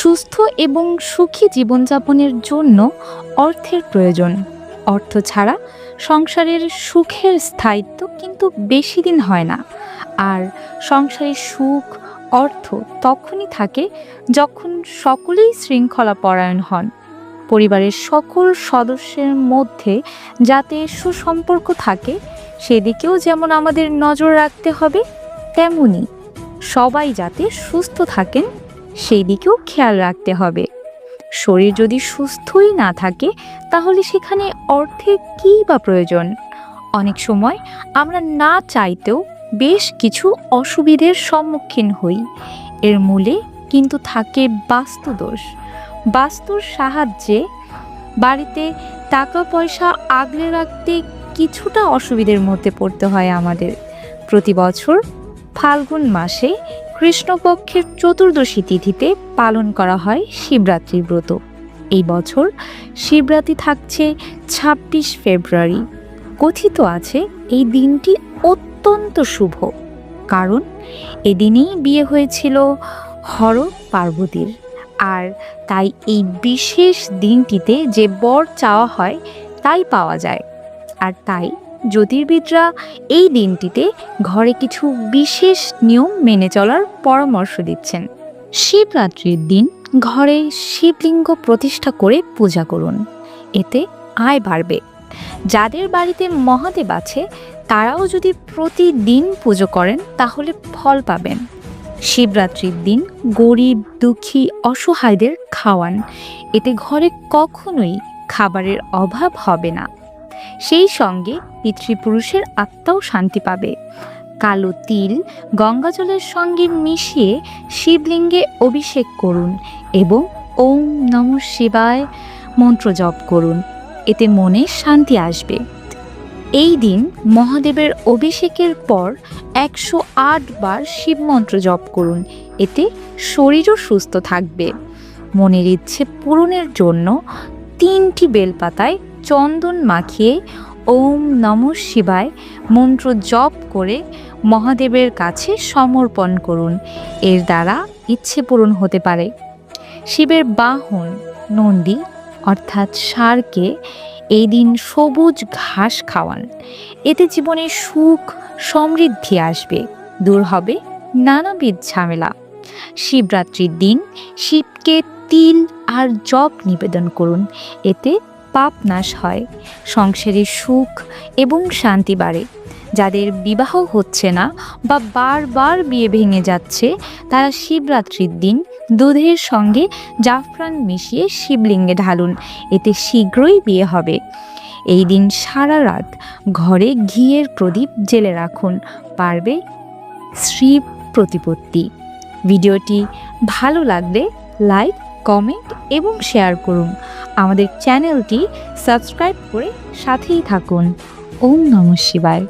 সুস্থ এবং সুখী জীবনযাপনের জন্য অর্থের প্রয়োজন। অর্থ ছাড়া সংসারের সুখের স্থায়িত্ব কিন্তু বেশি দিন হয় না। আর সংসারের সুখ, অর্থ তখনই থাকে যখন সকলেই শৃঙ্খলা পরায়ণ হন। পরিবারের সকল সদস্যের মধ্যে যাতে সুসম্পর্ক থাকে, সেদিকেও যেমন আমাদের নজর রাখতে হবে, তেমনি সবাই যাতে সুস্থ থাকেন সেই দিকেও খেয়াল রাখতে হবে। শরীর যদি সুস্থই না থাকে, তাহলে সেখানে অর্থের কী বা প্রয়োজন? অনেক সময় আমরা না চাইতেও বেশ কিছু অসুবিধের সম্মুখীন হই। এর মূলে কিন্তু থাকে বাস্তুদোষ। বাস্তুর সাহায্যে বাড়িতে টাকা পয়সা আগলে রাখতে কিছুটা অসুবিধের মধ্যে পড়তে হয় আমাদের। প্রতি বছর ফাল্গুন মাসে কৃষ্ণপক্ষের চতুর্দশী তিথিতে পালন করা হয় শিবরাত্রি ব্রত। এই বছর শিবরাত্রি থাকছে ছাব্বিশ ফেব্রুয়ারি। কথিত আছে এই দিনটি অত্যন্ত শুভ, কারণ এদিনেই বিয়ে হয়েছিল হর পার্বতীর। আর তাই এই বিশেষ দিনটিতে যে বর চাওয়া হয় তাই পাওয়া যায়। আর তাই জ্যোতির্বিদরা এই দিনটিতে ঘরে কিছু বিশেষ নিয়ম মেনে চলার পরামর্শ দিচ্ছেন। শিবরাত্রির দিন ঘরে শিবলিঙ্গ প্রতিষ্ঠা করে পূজা করুন। এতে আয় বাড়বে। যাদের বাড়িতে মহাদেব আছে, তারাও যদি প্রতিদিন পুজো করেন, তাহলে ফল পাবেন। শিবরাত্রির দিন গরিব, দুঃখী, অসহায়দের খাওয়ান। এতে ঘরে কখনোই খাবারের অভাব হবে না। সেই সঙ্গে পিতৃপুরুষের আত্মাও শান্তি পাবে। কালো তিল গঙ্গাজলের সঙ্গে মিশিয়ে শিবলিঙ্গে অভিষেক করুন এবং ওম নম শিবায় মন্ত্র জপ করুন। এতে মনে শান্তি আসবে। এই দিন মহাদেবের অভিষেকের পর একশো আট বার শিব মন্ত্র জপ করুন। এতে শরীরও সুস্থ থাকবে। মনের ইচ্ছে পূরণের জন্য তিনটি বেলপাতায় চন্দন মাখিয়ে ওম নম শিবায় মন্ত্র জপ করে মহাদেবের কাছে সমর্পণ করুন। এর দ্বারা ইচ্ছে পূরণ হতে পারে। শিবের বাহন নন্দী অর্থাৎ সারকে এই দিন সবুজ ঘাস খাওয়ান। এতে জীবনে সুখ, সমৃদ্ধি আসবে, দূর হবে নানাবিধ ঝামেলা। শিবরাত্রির দিন শিবকে তিল আর জপ নিবেদন করুন। এতে পাপ নাশ হয়, সংসারে সুখ এবং শান্তি বাড়ে। যাদের বিবাহ হচ্ছে না বা বারবার বিয়ে ভেঙে যাচ্ছে, তারা শিবরাত্রির দিন দুধের সঙ্গে জাফরান মিশিয়ে শিবলিঙ্গে ঢালুন। এতে শীঘ্রই বিয়ে হবে। এই দিন সারা রাত ঘরে ঘিয়ের প্রদীপ জেলে রাখুন, পারবে শ্রী প্রতিপত্তি ভিডিওটি ভালো লাগলে লাইক, কমেন্ট এবং শেয়ার করুন। আমাদের চ্যানেলটি সাবস্ক্রাইব করে সাথেই থাকুন। ওম নম শিবায়।